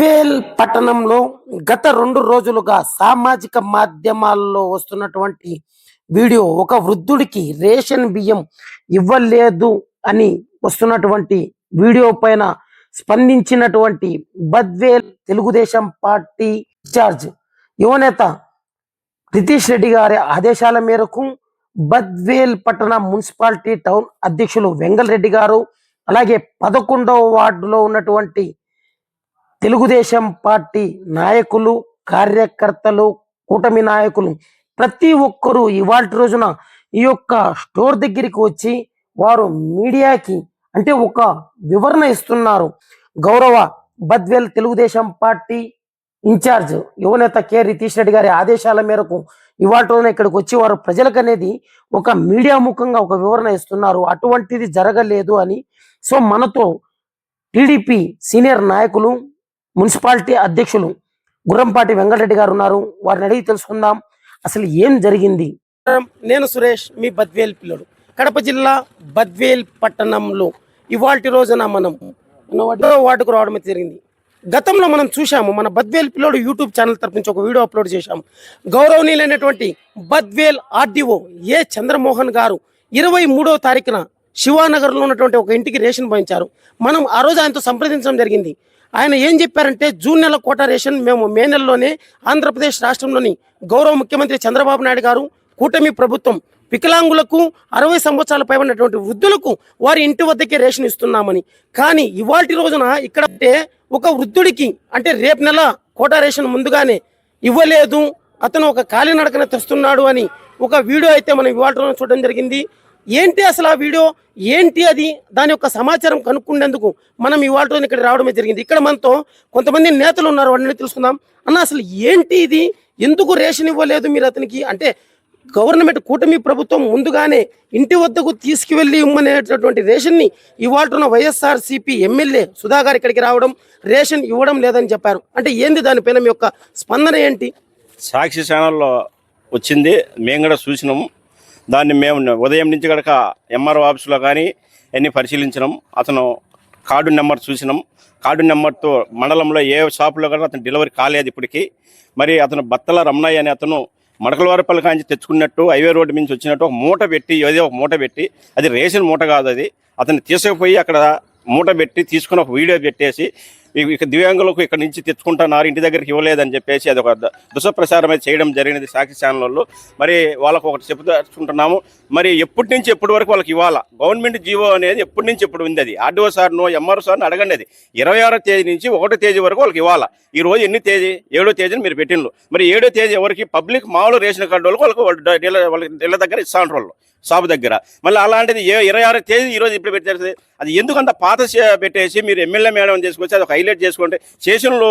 బద్వేల్ పట్టణంలో గత రెండు రోజులుగా సామాజిక మాధ్యమాల్లో వస్తున్నటువంటి వీడియో ఒక వృద్ధుడికి రేషన్ బియ్యం ఇవ్వలేదు అని వస్తున్నటువంటి వీడియో పైన స్పందించినటువంటి Badvel Telugu Desam party in charge యువనేత రితీష్ రెడ్డి గారి ఆదేశాల మేరకు బద్వేల్ పట్టణ మున్సిపాలిటీ టౌన్ అధ్యక్షులు వెంగల్ రెడ్డి గారు అలాగే పదకొండవ వార్డులో ఉన్నటువంటి తెలుగుదేశం పార్టీ నాయకులు కార్యకర్తలు కూటమి నాయకులు ప్రతి ఒక్కరూ ఇవాళ రోజున ఈ యొక్క స్టోర్ దగ్గరికి వచ్చి వారు మీడియాకి అంటే ఒక వివరణ ఇస్తున్నారు. గౌరవ బద్వేల్ తెలుగుదేశం పార్టీ ఇన్ఛార్జ్ యువనేత కె. రితీష్ రెడ్డి గారి ఆదేశాల మేరకు ఇవాళ రోజున ఇక్కడికి వచ్చి వారు ప్రజలకు అనేది ఒక మీడియా ముఖంగా ఒక వివరణ ఇస్తున్నారు. అటువంటిది జరగలేదు అని సో మనతో టీడీపీ సీనియర్ నాయకులు మున్సిపాలిటీ అధ్యక్షులు గుర్రంపాటి వెంకటరెడ్డి గారు ఉన్నారు. వారిని అడిగి తెలుసుకుందాం. అసలు ఏం జరిగింది? నేను సురేష్ మీ బద్వేల్ పిల్లడు. కడప జిల్లా బద్వేల్ పట్టణంలో ఇవాళ రోజున మనం మన వార్డుకు రావడం అయితే జరిగింది. గతంలో మనం చూశాము మన బద్వేల్ పిల్లోడు యూట్యూబ్ ఛానల్ తరపు నుంచి ఒక వీడియో అప్లోడ్ చేశాము. గౌరవనీయులైనటువంటి బద్వేల్ ఆర్డీఓ ఏ చంద్రమోహన్ గారు ఇరవై మూడవ తారీఖున శివానగర్లో ఉన్నటువంటి ఒక ఇంటికి రేషన్ పోయించారు మనం ఆ రోజు ఆయనతో సంప్రదించడం జరిగింది. ఆయన ఏం చెప్పారంటే జూన్ నెల కోటా రేషన్ మేము మే నెలలోనే ఆంధ్రప్రదేశ్ రాష్ట్రంలోని గౌరవ ముఖ్యమంత్రి చంద్రబాబు నాయుడు గారు కూటమి ప్రభుత్వం వికలాంగులకు అరవై సంవత్సరాల పైబడినటువంటి వృద్ధులకు వారి ఇంటి వద్దకే రేషన్ ఇస్తున్నామని. కానీ ఇవాటి రోజున ఇక్కడ అంటే ఒక వృద్ధుడికి అంటే రేపు నెల కోటా రేషన్ ముందుగానే ఇవ్వలేదు అతను ఒక కాలినడకన తెస్తున్నాడు అని ఒక వీడియో అయితే మనం ఇవాళ చూడడం జరిగింది. ఏంటి అసలు ఆ వీడియో? ఏంటి అది? దాని యొక్క సమాచారం కనుక్కునేందుకు మనం ఇవాళ రోజున ఇక్కడ రావడమే జరిగింది. ఇక్కడ మనతో కొంతమంది నేతలు ఉన్నారు వాడిని తెలుసుకుందాం. అన్న అసలు ఏంటి ఇది? ఎందుకు రేషన్ ఇవ్వలేదు మీరు అతనికి? అంటే గవర్నమెంట్ కూటమి ప్రభుత్వం ముందుగానే ఇంటి వద్దకు తీసుకువెళ్ళి ఇమ్మనేటటువంటి రేషన్ని ఇవాళ వైఎస్ఆర్ సిపి ఎమ్మెల్యే గారు ఇక్కడికి రావడం రేషన్ ఇవ్వడం లేదని చెప్పారు. అంటే ఏంది దానిపైన మీ యొక్క స్పందన ఏంటి? సాక్షి ఛానల్లో వచ్చింది. మేము కూడా చూసినాం. దాన్ని మేము ఉదయం నుంచి గడక ఎంఆర్ఓ ఆఫీస్లో కానీ అన్ని పరిశీలించినాం అతను కార్డు నెంబర్ చూసినాం. కార్డు నెంబర్తో మండలంలో ఏ షాపులో కూడా అతను డెలివరీ కాలేదు ఇప్పటికీ. మరి అతను బత్తల రమణయ్య అనే అతను మడకలవారిపల్లి కాంచి తెచ్చుకున్నట్టు హైవే రోడ్డు నుంచి వచ్చినట్టు ఒక మూట పెట్టి ఏదో ఒక మూట పెట్టి అది రేషన్ మూట కాదు అది. అతను తీసుకుపోయి అక్కడ మూట పెట్టి తీసుకుని ఒక వీడియో పెట్టేసి ఇక- దివ్యాంగులకు ఇక్కడ నుంచి తెచ్చుకుంటున్నారు ఇంటి దగ్గరికి ఇవ్వలేదని చెప్పేసి అది ఒక దుష్ప్రచారం అయితే చేయడం జరిగినది సాక్షి ఛానల్లో మరి వాళ్ళకు ఒకటి చెప్పుకుంటున్నాము మరి ఎప్పటి నుంచి ఎప్పటి వరకు వాళ్ళకి ఇవ్వాలా? గవర్నమెంట్ జీవో అనేది ఎప్పటి నుంచి ఎప్పుడు ఉంది అది ఆర్డీఓ సార్ను ఎంఆర్ఓ సార్ను అడగండి అది ఇరవై ఆరో తేదీ నుంచి ఒకటో తేదీ వరకు వాళ్ళకి ఇవ్వాలా. ఈ రోజు ఎన్ని తేదీ? ఏడో తేదీని మీరు పెట్టిండ్రు. మరి ఏడో తేదీ ఎవరికి? పబ్లిక్ మామూలు రేషన్ కార్డు వాళ్ళకి వాళ్ళకు వాళ్ళ డీలర్ దగ్గర ఇస్తా ఉంటారు వాళ్ళు. షాప్ దగ్గర. మళ్ళీ అలాంటిది ఏ ఇరవై ఆరో తేదీ ఈ రోజు ఇప్పుడు పెట్టారు అది ఎందుకంత పాత పెట్టేసి మీరు ఎమ్మెల్యే మేడం చేసుకొచ్చి అది ఒక హైలైట్ చేసుకుంటే స్టేషన్లో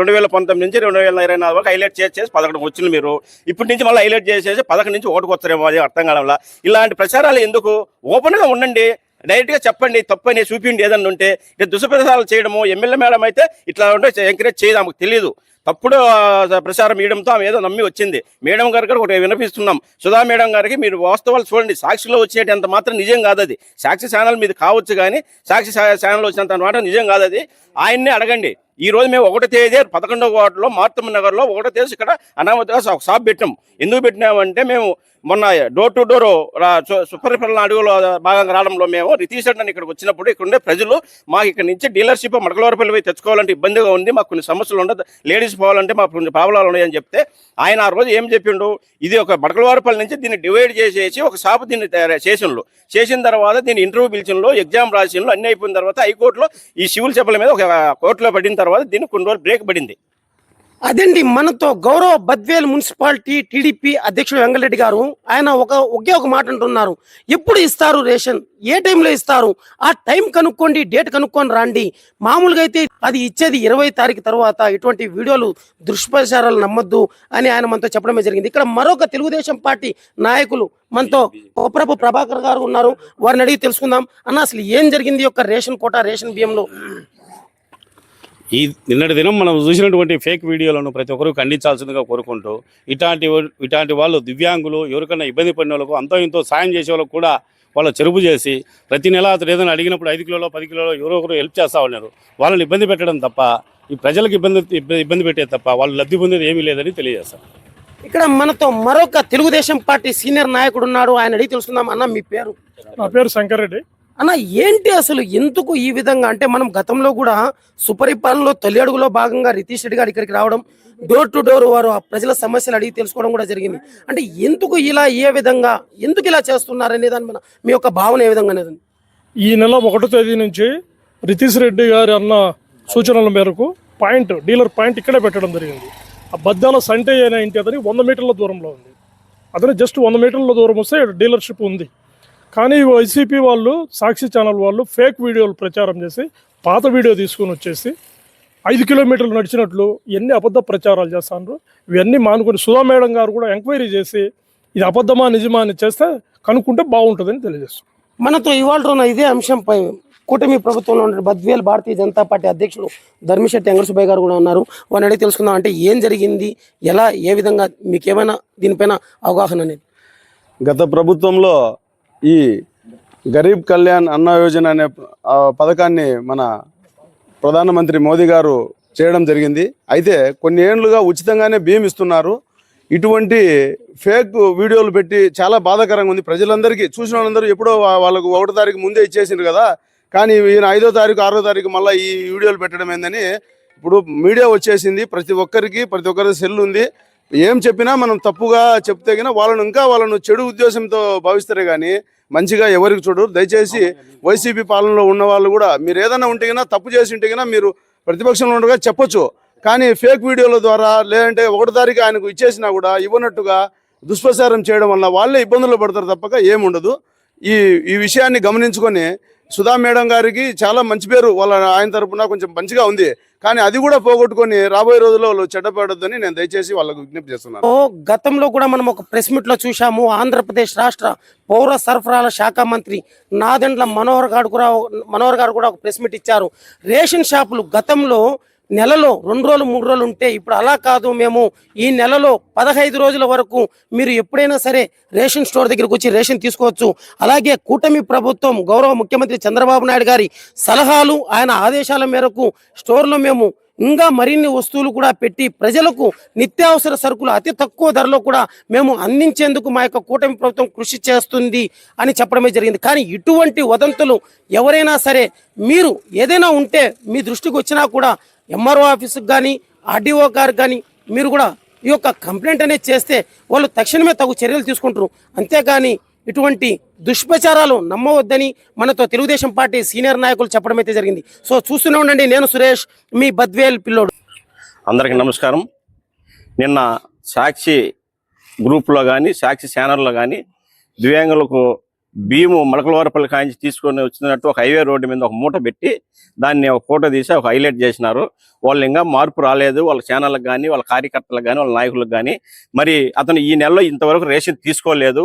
రెండు వేల పంతొమ్మిది నుంచి రెండు వేల ఇరవై నాలుగు వరకు హైలైట్ చేసి చేసి పదకొండు వచ్చింది మీరు. ఇప్పటి నుంచి మళ్ళీ హైలైట్ చేసేసి పదకొండు నుంచి ఓటుకు వస్తారేమో అది అర్థం కావడం ఇలాంటి ప్రచారాలు ఎందుకు? ఓపెన్గా ఉండండి. డైరెక్ట్గా చెప్పండి. తప్పని చూపిండి ఏదన్నా ఉంటే. ఇట్లా దుష్ప్రచారాలు చేయడము ఎమ్మెల్యే మేడం అయితే ఇట్లా ఉంటే ఎంకరేజ్ చేయదు ఆమెకు తెలియదు తప్పుడు ప్రచారం ఇవ్వడంతో ఆమె ఏదో నమ్మి వచ్చింది. మేడం గారికి కూడా ఒకటి వినిపిస్తున్నాం. సుధా మేడం గారికి మీరు వాస్తవాలు చూడండి. సాక్షిలో వచ్చేటంత మాత్రం నిజం కాదు అది. సాక్షి ఛానల్ మీద కావచ్చు కానీ సాక్షి ఛానల్ వచ్చినంత మాట నిజం కాదు అది. ఆయన్నే అడగండి. ఈ రోజు మేము ఒకటో తేదీ పదకొండవ వార్డులో మార్తమ్మ నగర్లో ఒకటో తేదీ ఇక్కడ అనామతిగా ఒక షాప్ పెట్టాం. ఎందుకు పెట్టినామంటే మేము మొన్న డోర్ టు డోర్ సుపరిపాలన అడుగులో భాగంగా రావడంలో మేము రితీష్ అని ఇక్కడికి వచ్చినప్పుడు ఇక్కడ ఉండే ప్రజలు మాకు ఇక్కడ నుంచి డీలర్షిప్ మడకలవరపల్లి పోయి తెచ్చుకోవాలంటే ఇబ్బందిగా ఉంది మాకు కొన్ని సమస్యలు ఉండదు. లేడీస్ పోవాలంటే మాకు కొన్ని ప్రాబ్లాలు ఉన్నాయని చెప్తే ఆయన ఆ రోజు ఏం చెప్పిండు? ఇది ఒక మడకలవారిపల్లి నుంచి దీన్ని డివైడ్ చేసేసి ఒక షాపు దీన్ని చేసిండు. చేసిన తర్వాత దీన్ని ఇంటర్వ్యూ పిలిచిన్లో ఎగ్జామ్ రాసిన్లు అన్ని అయిపోయిన తర్వాత హైకోర్టులో ఈ సివిల్ చెప్పల మీద ఒక కోర్టులో పడిన తర్వాత దీన్ని కొన్ని రోజులు బ్రేక్ పడింది. అదండి మనతో గౌరవ బద్వేల్ మున్సిపాలిటీ టీడీపీ అధ్యక్షుడు వెంగళరెడ్డి గారు. ఆయన ఒక ఒకే ఒక మాట అంటున్నారు. ఎప్పుడు ఇస్తారు రేషన్? ఏ టైంలో ఇస్తారు? ఆ టైం కనుక్కోండి డేట్ కనుక్కొని రండి. మామూలుగా అయితే అది ఇచ్చేది ఇరవై తారీఖు తర్వాత ఇటువంటి వీడియోలు దుష్ప్రచారాలు నమ్మొద్దు అని ఆయన మనతో చెప్పడమే జరిగింది. ఇక్కడ మరొక తెలుగుదేశం పార్టీ నాయకులు మనతో కోప్రభు ప్రభాకర్ గారు ఉన్నారు. వారిని అడిగి తెలుసుకుందాం. అన్న అసలు ఏం జరిగింది యొక్క రేషన్ కోట రేషన్ బియ్యంలో? ఈ నిన్నటి దినం మనం చూసినటువంటి ఫేక్ వీడియోలను ప్రతి ఒక్కరూ ఖండించాల్సిందిగా కోరుకుంటూ ఇట్లాంటి వా- ఇట్లాంటి వాళ్ళు దివ్యాంగులు ఎవరికైనా ఇబ్బంది పడిన వాళ్ళకు అంతో ఇంతో సాయం చేసే వాళ్ళకు కూడా వాళ్ళ చెరుపు చేసి ప్రతి నెల అతను ఏదైనా అడిగినప్పుడు ఐదు కిలోలో పది కిలోలో ఎవరో ఒకరు హెల్ప్ చేస్తూ ఉన్నారు. వాళ్ళని ఇబ్బంది పెట్టడం తప్ప ఈ ప్రజలకు ఇబ్బంది ఇబ్బ- ఇబ్బంది పెట్టే తప్ప వాళ్ళు లబ్ధి పొందేది ఏమీ లేదని తెలియజేస్తాను. ఇక్కడ మనతో మరొక తెలుగుదేశం పార్టీ సీనియర్ నాయకుడు ఉన్నాడు. ఆయన అడిగి తెలుసుకుందాం. అన్న మీ పేరు? నా పేరు శంకర్ రెడ్డి. అన్న ఏంటి అసలు ఎందుకు ఈ విధంగా? అంటే మనం గతంలో కూడా సుపరిపాలనలో తొలి అడుగులో భాగంగా రితీష్ రెడ్డి గారు ఇక్కడికి రావడం డోర్ టు డోర్ వారు ఆ ప్రజల సమస్యలు అడిగి తెలుసుకోవడం కూడా జరిగింది. అంటే ఎందుకు ఇలా ఏ విధంగా ఎందుకు ఇలా చేస్తున్నారు అనే దాని మీద మీ యొక్క భావన ఏ విధంగా అనేది? ఈ నెల ఒకటో తేదీ నుంచి రితీష్ రెడ్డి గారి అన్న సూచనల మేరకు పాయింట్ డీలర్ పాయింట్ ఇక్కడే పెట్టడం జరిగింది. ఆ బద్దాల సంటే అనే ఇంటి అతని వంద మీటర్ల దూరంలో ఉంది. అతని జస్ట్ వంద మీటర్ల దూరం వస్తే డీలర్షిప్ ఉంది. కానీ వైసీపీ వాళ్ళు సాక్షి ఛానల్ వాళ్ళు ఫేక్ వీడియోలు ప్రచారం చేసి పాత వీడియో తీసుకుని వచ్చేసి ఐదు కిలోమీటర్లు నడిచినట్లు ఎన్ని అబద్ధ ప్రచారాలు చేస్తాను ఇవన్నీ మానుకొని సుధా మేడం గారు కూడా ఎంక్వైరీ చేసి ఇది అబద్ధమా నిజమా అని చేస్తే కనుక్కుంటే బాగుంటుందని తెలియజేస్తాం మనతో ఇవాళ ఉన్న ఇదే అంశంపై కూటమి ప్రభుత్వంలో ఉన్న బద్వేల్ భారతీయ జనతా పార్టీ అధ్యక్షులు ధర్మిశెట్టి వెంకటసుబ్బయ్య గారు కూడా ఉన్నారు. వారిని అడిగి తెలుసుకుందాం అంటే ఏం జరిగింది? ఎలా ఏ విధంగా? మీకు ఏమైనా దీనిపైన అవగాహన అనేది? గత ప్రభుత్వంలో ఈ గరీబ్ కళ్యాణ్ అన్న యోజన అనే పథకాన్ని మన ప్రధానమంత్రి మోదీ గారు చేయడం జరిగింది. అయితే కొన్ని ఏళ్ళుగా ఉచితంగానే బియ్యం ఇస్తున్నారు. ఇటువంటి ఫేక్ వీడియోలు పెట్టి చాలా బాధాకరంగా ఉంది. ప్రజలందరికీ చూసిన వాళ్ళందరూ ఎప్పుడో వాళ్ళకు ఒకటో తారీఖు ముందే ఇచ్చేసిండ్రు కదా. కానీ ఈయన ఐదో తారీఖు ఆరో తారీఖు మళ్ళీ ఈ వీడియోలు పెట్టడం ఏందని ఇప్పుడు మీడియా వచ్చేసింది. ప్రతి ఒక్కరికి ప్రతి ఒక్కరి సెల్ ఉంది. ఏం చెప్పినా మనం తప్పుగా చెప్తే గిన వాళ్ళను ఇంకా వాళ్ళను చెడు ఉద్దేశంతో భావిస్తారే కానీ మంచిగా ఎవరికి చూడరు. దయచేసి వైసీపీ పాలనలో ఉన్న వాళ్ళు కూడా మీరు ఏదైనా ఉంటే తప్పు చేసి ఉంటే మీరు ప్రతిపక్షంలో ఉండగా చెప్పొచ్చు. కానీ ఫేక్ వీడియోల ద్వారా లేదంటే ఒకటి తారీఖు ఆయనకు ఇచ్చేసినా కూడా ఇవ్వనట్టుగా దుష్ప్రచారం చేయడం వల్ల వాళ్ళే ఇబ్బందులు పడతారు తప్పక ఏముండదు. ఈ ఈ విషయాన్ని గమనించుకొని సుధా మేడం గారికి చాలా మంచి పేరు. వాళ్ళ ఆయన తరపున కొంచెం మంచిగా ఉంది. కానీ అది కూడా పోగొట్టుకొని రాబోయే రోజుల్లో వాళ్ళు చెడ్డపడొద్దని నేను దయచేసి వాళ్ళకు విజ్ఞప్తి చేస్తున్నాను. ఓ గతంలో కూడా మనం ఒక ప్రెస్ మీట్లో చూసాము ఆంధ్రప్రదేశ్ రాష్ట్ర పౌర సరఫరాల శాఖ మంత్రి నాదెండ్ల మనోహర్ గారు కూడా మనోహర్ గారు కూడా ఒక ప్రెస్ మీట్ ఇచ్చారు. రేషన్ షాపులు గతంలో నెలలో రెండు రోజులు మూడు రోజులు ఉంటే ఇప్పుడు అలా కాదు. మేము ఈ నెలలో పదహైదు రోజుల వరకు మీరు ఎప్పుడైనా సరే రేషన్ స్టోర్ దగ్గరకు వచ్చి రేషన్ తీసుకోవచ్చు. అలాగే కూటమి ప్రభుత్వం గౌరవ ముఖ్యమంత్రి చంద్రబాబు నాయుడు గారి సలహాలు ఆయన ఆదేశాల మేరకు స్టోర్లో మేము ఇంకా మరిన్ని వస్తువులు కూడా పెట్టి ప్రజలకు నిత్యావసర సరుకులు అతి తక్కువ ధరలో కూడా మేము అందించేందుకు మా యొక్క కూటమి ప్రభుత్వం కృషి చేస్తుంది అని చెప్పడమే జరిగింది. కానీ ఇటువంటి వదంతులు ఎవరైనా సరే మీరు ఏదైనా ఉంటే మీ దృష్టికి వచ్చినా కూడా ఎంఆర్ఓ ఆఫీసుకు కానీ ఆర్డీఓ గారు కానీ మీరు కూడా ఈ యొక్క కంప్లైంట్ అనేది చేస్తే వాళ్ళు తక్షణమే తగు చర్యలు తీసుకుంటారు. అంతేగాని ఇటువంటి దుష్ప్రచారాలు నమ్మవద్దని మనతో తెలుగుదేశం పార్టీ సీనియర్ నాయకులు చెప్పడం అయితే జరిగింది. సో చూస్తూనే ఉండండి. నేను సురేష్ మీ బద్వేల్ పిల్లోడు. అందరికీ నమస్కారం. నిన్న సాక్షి గ్రూప్లో కానీ సాక్షి ఛానల్లో కానీ దివ్యాంగులకు భీము మలకలవారపల్లి కాయించి తీసుకొని వచ్చినట్టు ఒక హైవే రోడ్డు మీద ఒక మూట పెట్టి దాన్ని ఒక ఫోటో తీసి ఒక హైలైట్ చేసినారు. వాళ్ళు ఇంకా మార్పు రాలేదు. వాళ్ళ ఛానళ్ళకి కానీ వాళ్ళ కార్యకర్తలకు కానీ వాళ్ళ నాయకులకు కానీ మరి అతను ఈ నెలలో ఇంతవరకు రేషన్ తీసుకోలేదు.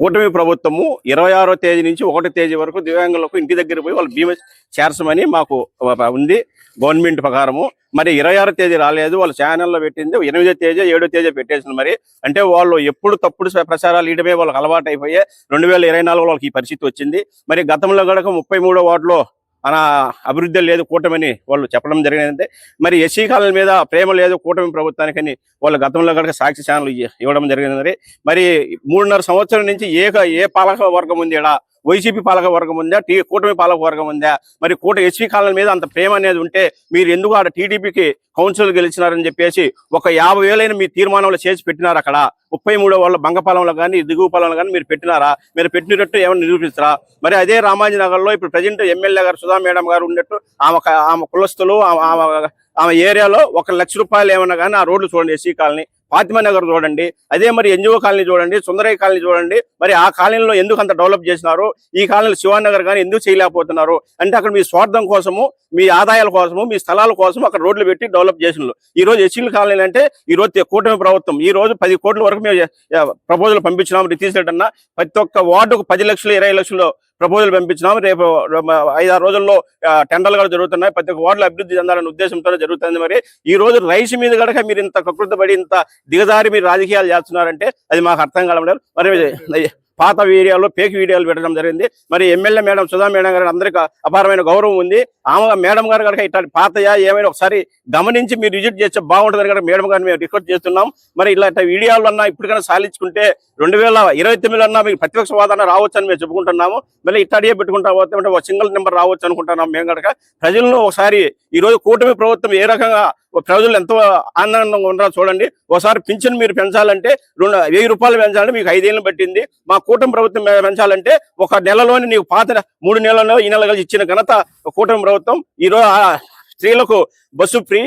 కూటమి ప్రభుత్వము ఇరవై ఆరో తేదీ నుంచి ఒకటో తేదీ వరకు దివ్యాంగులకు ఇంటి దగ్గర పోయి వాళ్ళు బీమా చేర్చమని మాకు ఉంది. గవర్నమెంట్ ప్రకారము. మరి ఇరవై ఆరో తేదీ రాలేదు. వాళ్ళు ఛానల్లో పెట్టింది. ఎనిమిదో తేదీ ఏడో తేదీ పెట్టేసింది మరి. అంటే వాళ్ళు ఎప్పుడు తప్పుడు ప్రచారాలు ఇయడమే వాళ్ళకి అలవాటు అయిపోయి రెండు వేల ఇరవై నాలుగులో వాళ్ళకి ఈ పరిస్థితి వచ్చింది. మరి గతంలో గడక ముప్పై మూడో వార్డులో మన అభివృద్ధి లేదు కూటమని వాళ్ళు చెప్పడం జరిగిందంటే మరి ఎస్సీ కాలనీ మీద ప్రేమ లేదు కూటమి ప్రభుత్వానికని వాళ్ళు గతంలో కనుక సాక్షి ఛానల్ ఇవ్వడం జరిగింది మరి మూడున్నర సంవత్సరం నుంచి ఏ ఏ పాలక వర్గం ఉంది ఇలా వైసీపీ పాలక వర్గం ఉందా? టీ కూటమి పాలక వర్గం ఉందా? మరి కూట ఎస్పీ కాలనీ మీద అంత ప్రేమ అనేది ఉంటే మీరు ఎందుకు ఆడ టీడీపీకి కౌన్సిల్ గెలిచినారని చెప్పేసి ఒక యాభై వేలైన మీ తీర్మానంలో చేసి పెట్టినారు అక్కడ. ముప్పై మూడో వాళ్ళ బంగపాలెంలో కానీ దిగువ పాలెంలో కానీ మీరు పెట్టినారా? మీరు పెట్టినట్టు ఏమైనా నిరూపిస్తారా మరి అదే రామాజీనగర్లో ఇప్పుడు ప్రజెంట్ ఎమ్మెల్యే గారు సుధా మేడం గారు ఉన్నట్టు ఆమె ఆమె కులస్తులు ఆమె- ఆమె ఆమె ఏరియాలో ఒక లక్ష రూపాయలు ఏమన్నా కానీ ఆ రోడ్లు చూడండి ఎస్సీ కాలనీ. ఫాతిమా నగర్ చూడండి అదే మరి ఎన్జిఓ కాలనీ చూడండి సుందరయ్య కాలనీ చూడండి మరి ఆ కాలనీలో ఎందుకు అంత డెవలప్ చేసినారు? ఈ కాలనీలో శివానగర్ నగర్ కానీ ఎందుకు చేయలేకపోతున్నారు? అంటే అక్కడ మీ స్వార్థం కోసము మీ ఆదాయాల కోసము మీ స్థలాల కోసం అక్కడ రోడ్లు పెట్టి డెవలప్ చేసినారు. ఈ రోజు ఎస్సీల కాలనీ అంటే ఈ రోజు కూటమి ప్రభుత్వం ఈ రోజు పది కోట్ల వరకు మేము ప్రపోజల్ పంపించినాం రితీష్ రెడ్డి అన్న. ప్రతి ఒక్క వార్డుకు పది లక్షలు ఇరవై లక్షలు ప్రపోజల్ పంపించినాం రేపు ఐదారు రోజుల్లో టెండర్లు కూడా జరుగుతున్నాయి. ప్రతి ఒక్క వార్డులో అభివృద్ధి చెందాలనే ఉద్దేశంతో జరుగుతుంది మరి. ఈ రోజు రైస్ మీద కనుక మీరు ఇంత కకృత పడి ఇంత దిగజారి మీరు రాజకీయాలు చేస్తున్నారంటే అది మాకు అర్థం కావడం లేదు. మరి పాత వీడియోలు ఫేక్ వీడియోలు పెట్టడం జరిగింది. మరి ఎమ్మెల్యే మేడం సుధా మేడం గారు అందరికీ అపారమైన గౌరవం ఉంది. ఆమె మేడం గారు కనుక ఇట్లాంటి పాతయా ఏమైనా ఒకసారి గమనించి మీరు విజిట్ చేస్తే బాగుంటుంది కనుక మేడం గారిని మేము రిక్వెస్ట్ చేస్తున్నాం. మరి ఇలాంటి వీడియోలు అన్నా ఇప్పటికైనా సాధించుకుంటే రెండు వేల ఇరవై తొమ్మిదిలో అన్నా మీకు ప్రతిపక్ష వాదన రావచ్చు అని మేము చెప్పుకుంటున్నాము. మళ్ళీ ఇట్లాంటివే పెట్టుకుంటా పోతే ఒక సింగిల్ నెంబర్ రావచ్చు అనుకుంటున్నాం మేము కనుక. ప్రజలను ఒకసారి ఈ రోజు కూటమి ప్రభుత్వం ఏ రకంగా ప్రజలు ఎంతో ఆనందంగా ఉన్నారో చూడండి. ఒకసారి పింఛన్ మీరు పెంచాలంటే రెండు వెయ్యి రూపాయలు పెంచాలంటే మీకు ఐదేళ్ళు పట్టింది. మా కూటమి ప్రభుత్వం పెంచాలంటే ఒక నెలలోని నీకు పాత మూడు నెలల్లో ఈ నెల కలిసి ఇచ్చిన ఘనత కూటమి ప్రభుత్వం. ఈ రోజు స్త్రీలకు బస్సు ఫ్రీ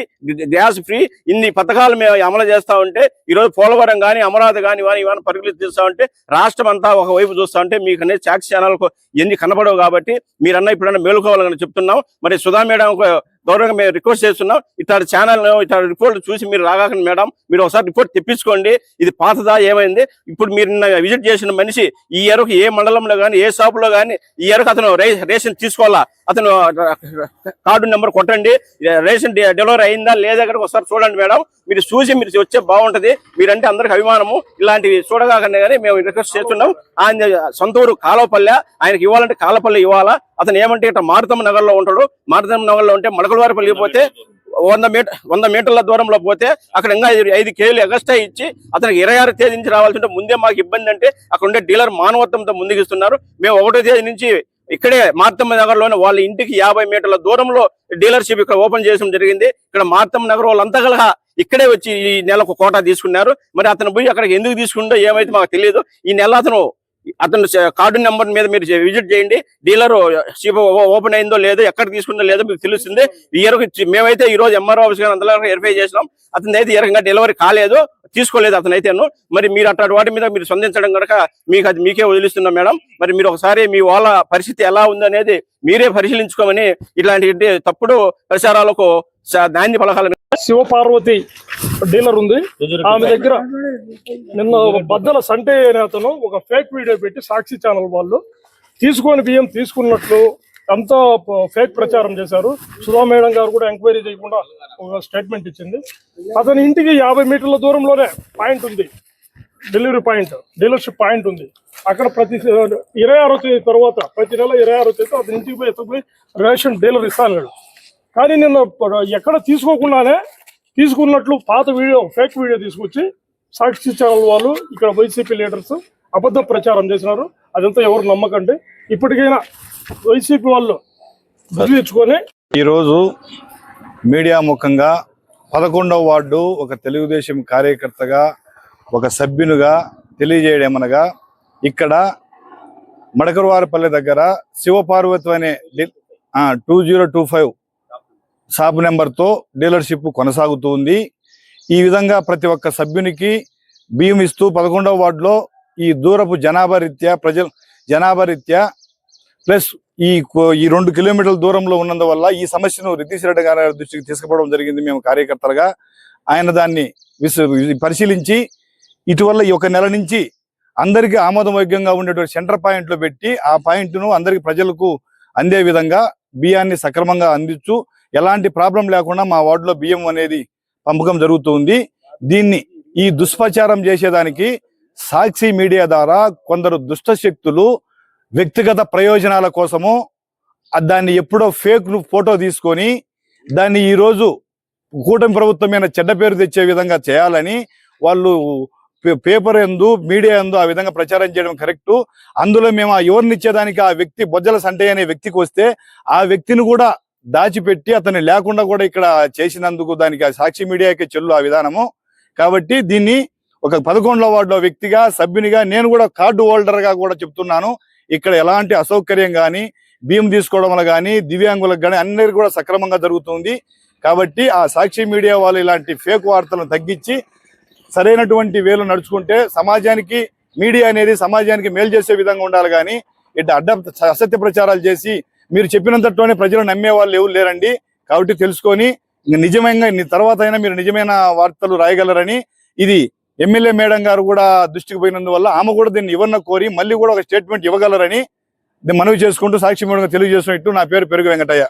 గ్యాస్ ఫ్రీ ఇన్ని పథకాలు మేము అమలు చేస్తా ఉంటే ఈరోజు పోలవరం కానీ అమరావతి కానీ ఇవన్నీ ఇవన్నీ పరిగణిస్తూ ఉంటే రాష్ట్రం అంతా ఒక వైపు చూస్తా ఉంటే మీకు అనేది సాక్షి ఛానల్కు ఎన్ని కనబడవు కాబట్టి మీరన్నా ఇప్పుడన్నా మేలుకోవాలని చెప్తున్నాం. మరి సుధా మేడం గౌరవంగా మేము రిక్వెస్ట్ చేస్తున్నాం. ఇట్లాంటి ఛానల్ ఇట్లాంటి రిపోర్ట్ చూసి మీరు రాగాకండి మేడం. మీరు ఒకసారి రిపోర్ట్ తెప్పించుకోండి. ఇది పాతదా ఏమైంది? ఇప్పుడు మీరు నిన్న విజిట్ చేసిన మనిషి ఈ ఎరకు ఏ మండలంలో కానీ ఏ షాపులో కానీ ఈ ఎరకు అతను రే- రేషన్ తీసుకోవాలా? అతను కార్డు నెంబర్ కొట్టండి. రేషన్ డెలివరీ అయిందా లేదా కనుక ఒకసారి చూడండి మేడం. మీరు చూసి మీరు వచ్చే బాగుంటది. మీరంటే అందరికి అభిమానము. ఇలాంటివి చూడగానే కానీ మేము రిక్వెస్ట్ చేస్తున్నాం. ఆయన సొంతూరు కాలపల్లె. ఆయనకి ఇవ్వాలంటే కాలపల్లె ఇవ్వాలా? అతను ఏమంటే ఇట్లా మారుతమ్మ నగర్లో ఉంటాడు. మారుతమ్మ నగర్లో ఉంటే మడకలవారిపల్లి పోతే వంద మీటర్ వంద మీటర్ల దూరంలో పోతే అక్కడ ఇంకా ఐదు- కేజీలు ఎగస్ట్రా ఇచ్చి అతనికి ఇరవై ఆరు తేదీ నుంచి రావాల్సి ఉంటే ముందే మాకు ఇబ్బంది అంటే అక్కడ ఉండే డీలర్ మానవత్వంతో ముందుకిస్తున్నారు. మేము ఒకటో తేదీ నుంచి ఇక్కడే మార్తమ్మ నగర్లోనే వాళ్ళ ఇంటికి యాభై మీటర్ల దూరంలో డీలర్షిప్ ఇక్కడ ఓపెన్ చేయడం జరిగింది. ఇక్కడ మార్తమ్మ నగర్ వాళ్ళంతా కలగా ఇక్కడే వచ్చి ఈ నెలకు కోటా తీసుకున్నారు. మరి అతను పోయి అక్కడికి ఎందుకు తీసుకుంటో ఏమైతే మాకు తెలియదు. ఈ నెల అతను అతను కార్డు నెంబర్ మీద మీరు విజిట్ చేయండి. డీలర్ షిప్ ఓపెన్ అయిందో లేదో ఎక్కడ తీసుకుందో లేదో మీకు తెలుస్తుంది. ఈ ఇయర్ మేమైతే ఈ రోజు ఎంఆర్ఓ ఆఫీస్ గారు అందులో వెరిఫై చేసినాం. అతను అయితే ఈ రకంగా డెలివరీ కాలేదు తీసుకోలేదు అతను అయితేను మరి మీరు అట్లాంటి వాటి మీద మీరు స్పందించడం కనుక మీకు అది మీకే వదిలిస్తున్నాం మేడం. మరి మీరు ఒకసారి మీ వాళ్ళ పరిస్థితి ఎలా ఉందనేది మీరే పరిశీలించుకోమని ఇట్లాంటి తప్పుడు ప్రచారాలకు ధాన్య పలకాలని పలకాలను శివపార్వతి డీలర్ ఉంది. ఆమె దగ్గర నిన్న ఒక బద్దల సంటే అనే అతను ఒక ఫేక్ వీడియో పెట్టి సాక్షి ఛానల్ వాళ్ళు తీసుకొని బియ్యం తీసుకున్నట్లు అంతా ఫేక్ ప్రచారం చేశారు. సుధా మేడం గారు కూడా ఎంక్వైరీ చేయకుండా ఒక స్టేట్మెంట్ ఇచ్చింది. అతని ఇంటికి యాభై మీటర్ల దూరంలోనే పాయింట్ ఉంది. డెలివరీ పాయింట్ డీలర్షిప్ పాయింట్ ఉంది. అక్కడ ప్రతి ఇరవై ఆరో తేదీ తర్వాత ప్రతి నెల ఇరవై ఆరో తేదీ అతని ఇంటికి పోయి ఎత్తుకుపోయి రేషన్ డీలర్ ఇస్తాను కానీ నిన్న ఎక్కడ తీసుకోకుండానే తీసుకున్నట్లు పాత వీడియో ఫేక్ వీడియో తీసుకొచ్చి సాక్షి ఛానల్ వాళ్ళు ఇక్కడ వైసీపీ లీడర్స్ అబద్ధ ప్రచారం చేసినారు. అదంతా ఎవరు నమ్మకండి. ఇప్పటికైనా వైసీపీ వాళ్ళు బుద్ధి తెచ్చుకొని ఈరోజు మీడియా ముఖంగా పదకొండవ వార్డు ఒక తెలుగుదేశం కార్యకర్తగా ఒక సభ్యునిగా తెలియజేయడమనగా ఇక్కడ మడకరవారిపల్లి దగ్గర శివపార్వతి అనే two zero two five shop నెంబర్తో డీలర్షిప్ కొనసాగుతూ ఉంది. ఈ విధంగా ప్రతి ఒక్క సభ్యునికి బియ్యం ఇస్తూ పదకొండవ వార్డులో ఈ దూరపు జనాభా రీత్యా ప్రజల జనాభా రీత్యా ప్లస్ ఈ ఈ రెండు కిలోమీటర్ల దూరంలో ఉన్నందువల్ల ఈ సమస్యను రితీష్ రెడ్డి గారి దృష్టికి తీసుకుపోవడం జరిగింది మేము కార్యకర్తలుగా. ఆయన దాన్ని పరిశీలించి ఇటీవల ఈ ఒక నెల నుంచి అందరికీ ఆమోదయోగ్యంగా ఉండేటువంటి సెంటర్ పాయింట్లో పెట్టి ఆ పాయింట్ను అందరికి ప్రజలకు అందే విధంగా బియ్యాన్ని సక్రమంగా అందించు ఎలాంటి ప్రాబ్లం లేకుండా మా వార్డులో బియ్యం అనేది పంపకం జరుగుతుంది. దీన్ని ఈ దుష్ప్రచారం చేసేదానికి సాక్షి మీడియా ద్వారా కొందరు దుష్ట శక్తులు వ్యక్తిగత ప్రయోజనాల కోసము దాన్ని ఎప్పుడో ఫేక్ ఫోటో తీసుకొని దాన్ని ఈరోజు కూటమి ప్రభుత్వం మీద చెడ్డ పేరు తెచ్చే విధంగా చేయాలని వాళ్ళు పే- పేపర్ ఎందు మీడియా ఎందు ఆ విధంగా ప్రచారం చేయడం కరెక్టు. అందులో మేము ఆ ఎవరిని ఇచ్చేదానికి ఆ వ్యక్తి బొజ్జల సంటయ్య అనే వ్యక్తికి వస్తే ఆ వ్యక్తిని కూడా దాచిపెట్టి అతన్ని లేకుండా కూడా ఇక్కడ చేసినందుకు దానికి సాక్షి మీడియాకి చెల్లు ఆ విధానము. కాబట్టి దీన్ని ఒక పదకొండవ వార్డులో వ్యక్తిగా సభ్యునిగా నేను కూడా కార్డు హోల్డర్గా కూడా చెప్తున్నాను. ఇక్కడ ఎలాంటి అసౌకర్యం కానీ బియ్యం తీసుకోవడం వల్ల కానీ దివ్యాంగులకు కానీ అందరికి కూడా సక్రమంగా జరుగుతుంది. కాబట్టి ఆ సాక్షి మీడియా వాళ్ళు ఇలాంటి ఫేక్ వార్తలను తగ్గించి సరైనటువంటి వేలు నడుచుకుంటే సమాజానికి మీడియా అనేది సమాజానికి మేలు చేసే విధంగా ఉండాలి కానీ ఇట్లా అడ్డ అసత్య ప్రచారాలు చేసి మీరు చెప్పినంతట్లోనే ప్రజలు నమ్మే వాళ్ళు ఎవరు లేరండి. కాబట్టి తెలుసుకొని నిజమైన తర్వాత అయినా మీరు నిజమైన వార్తలు రాయగలరని ఇది ఎమ్మెల్యే మేడం గారు కూడా దృష్టికి పోయినందువల్ల ఆమె కూడా దీన్ని ఇవ్వన్న కోరి మళ్ళీ కూడా ఒక స్టేట్మెంట్ ఇవ్వగలరని మనవి చేసుకుంటూ సాక్షి మేడం తెలియజేసినట్టు నా పేరు పెరుగు వెంకటయ్య.